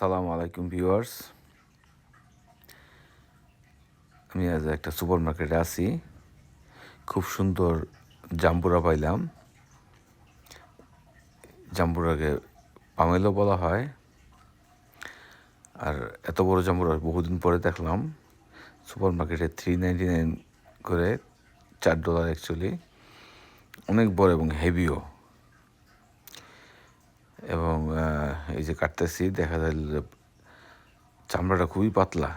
আসসালামু আলাইকুম ভিউয়ার্স। আমি আজ একটা সুপার মার্কেটে আছি। খুব সুন্দর জাম্বুরা পাইলাম। জাম্বুরাকে পামেলও বলা হয়। আর এত বড় জাম্বুরা বহুদিন পরে দেখলাম। সুপার মার্কেটে থ্রি নাইনটি নাইন করে চার ডলার অ্যাকচুয়ালি অনেক বড় এবং হেভিও এবং আহ, এই যে কাটতেছি দেখা যায় চামড়াটা খুবই পাতলা।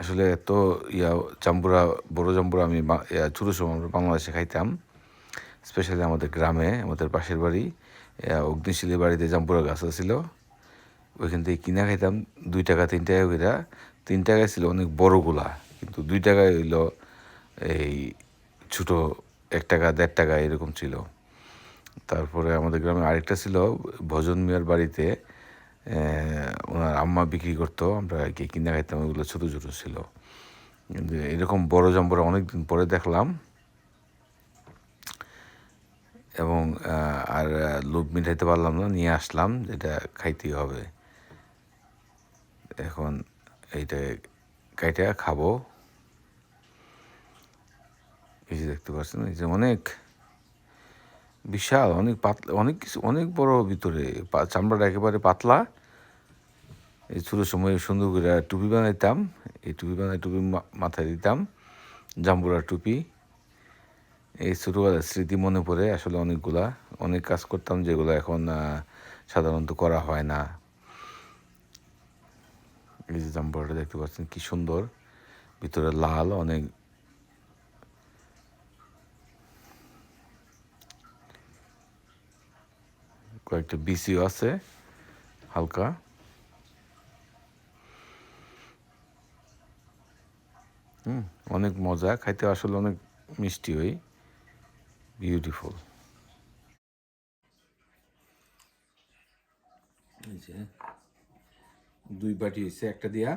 আসলে এত ইয়া জাম্বুরা বড় জাম্বুরা আমি ছোটো সময় আমরা বাংলাদেশে খাইতাম। স্পেশালি আমাদের গ্রামে আমাদের পাশের বাড়ি ইয়া, অগ্নিশিলি বাড়িতে জাম্বুরা গাছ ছিল ওইখান থেকে কিনা খাইতাম দুই টাকা তিন টাকা করে তিন টাকায় ছিল অনেক বড়গুলা কিন্তু দুই টাকায় হইল এই ছোটো এক টাকা দেড় টাকা এরকম ছিল। তারপরে আমাদের গ্রামে আরেকটা ছিল, ভজন মিয়ার বাড়িতে ওনার আম্মা বিক্রি করতো, আমরা কি কিনে খাইতাম, ওগুলো ছোটো ছোটো ছিল। কিন্তু এরকম বড় জাম্বুরা অনেকদিন পরে দেখলাম। এবং আর লোভ মিটাইতে পারলাম না, নিয়ে আসলাম, যেটা খাইতেই হবে। এখন এইটা কাইটা খাব। কিছু দেখতে পাচ্ছেন, এই যে অনেক বিশাল, অনেক পাতলা, অনেক কিছু, অনেক বড় ভিতরে। চামড়াটা একেবারে পাতলা। এই ছোটো সময় সুন্দর করে টুপি বানাইতাম। এই টুপি বানাই টুপি মাথায় দিতাম জাম্বুরার টুপি। এই ছোটোবেলার স্মৃতি মনে পড়ে আসলে অনেকগুলা। অনেক কাজ করতাম যেগুলো এখন সাধারণত করা হয় না। এই যে জাম্বুরাটা দেখতে পাচ্ছেন, কি সুন্দর। ভিতরে লাল, অনেক কয়েকটা বিসিও আছে, হালকা। হুম, অনেক মজা, খাইতে আসলে অনেক মিষ্টি ওই বিউটিফুল দুই বাটি হয়েছে একটা দিয়া।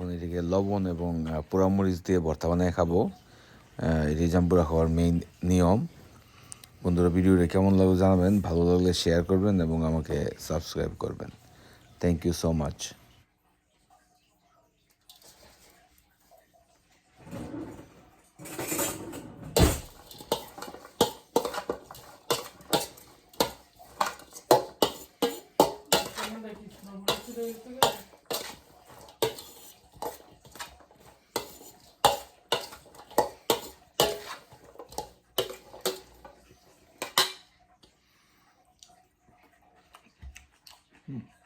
এখন এটিকে লবণ এবং পোড়ামরিচ দিয়ে ভর্তা বানিয়ে খাব। এটি জাম্বুরা খাওয়ার মেইন নিয়ম। বন্ধুরা, ভিডিওটা কেমন লাগল জানাবেন, ভালো লাগলে শেয়ার করবেন এবং আমাকে সাবস্ক্রাইব করবেন। Thank you so much Thank you. Hmm.